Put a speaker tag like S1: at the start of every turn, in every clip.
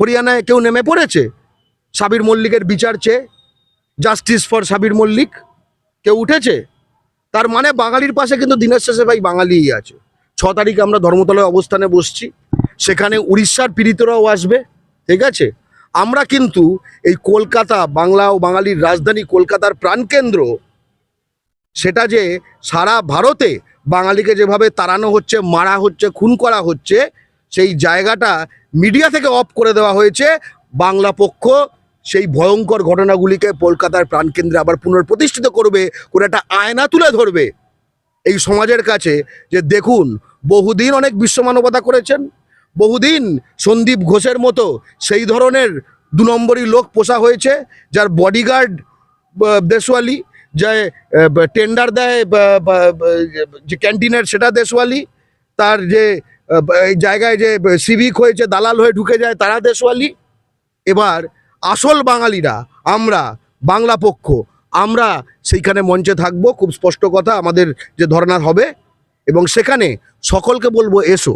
S1: হরিয়ানায় কেউ নেমে পড়েছে? সাবির মল্লিকের বিচার চেয়ে? Justice for Sabir Mallick? কেউ উঠেছে? তার মানে বাঙালির পাশে কিন্তু দিনের শেষে ভাই বাঙালিই আছে। ছ তারিখে আমরা ধর্মতলায় অবস্থানে বসছি। সেখানে উড়িষ্যার পীড়িতরাও আসবে, ঠিক আছে? আমরা কিন্তু এই কলকাতা, বাংলা ও বাঙালির রাজধানী কলকাতার প্রাণকেন্দ্র, সেটা যে সারা ভারতে বাঙালিকে যেভাবে তাড়ানো হচ্ছে, মারা হচ্ছে, খুন করা হচ্ছে সেই জায়গাটা মিডিয়া থেকে অফ করে দেওয়া হয়েছে। বাংলা পক্ষ সেই ভয়ঙ্কর ঘটনাগুলিকে কলকাতার প্রাণকেন্দ্রে আবার পুনর্প্রতিষ্ঠিত করবে করে একটা আয়না তুলে ধরবে এই সমাজের কাছে যে দেখুন, বহুদিন অনেক বিশ্বমানবতা করেছেন, বহুদিন সন্দীপ ঘোষের মতো সেই ধরনের দু নম্বরই লোক পোষা হয়েছে, যার বডিগার্ড দেশওয়ালি, যে টেন্ডার দেয় যে ক্যান্টিনের সেটা দেশওয়ালি, তার যে জায়গায় যে সিভিক হয়েছে দালাল হয়ে ঢুকে যায় তারা দেশওয়ালি? এবার আসল বাঙালিরা, আমরা, বাংলা পক্ষ, আমরা সেইখানে মঞ্চে থাকব, খুব স্পষ্ট কথা আমাদের যে ধর্না হবে। এবং সেখানে সকলকে বলব এসো।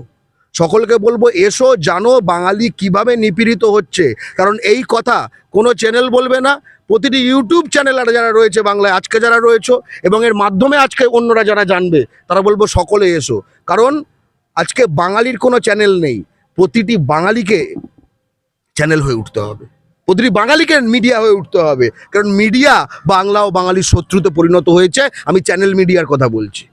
S1: সকলকে বলব এসো, জানো বাঙালি কীভাবে নিপীড়িত হচ্ছে। কারণ এই কথা কোনো চ্যানেল বলবে না। প্রতিটি ইউটিউব চ্যানেল আর যারা রয়েছে বাংলায়, আজকে যারা রয়েছে, এবং এর মাধ্যমে আজকে অন্যরা যারা জানবে, তারা বলব সকলে এসো। কারণ আজকে বাঙালির কোনো চ্যানেল নেই। প্রতিটি বাঙালিকে চ্যানেল হয়ে উঠতে হবে। প্রতিটি বাঙালিকে মিডিয়া হয়ে উঠতে হবে। কারণ মিডিয়া বাংলা ও বাঙালির শত্রুতে পরিণত হয়েছে। আমি চ্যানেল মিডিয়ার কথা বলছি।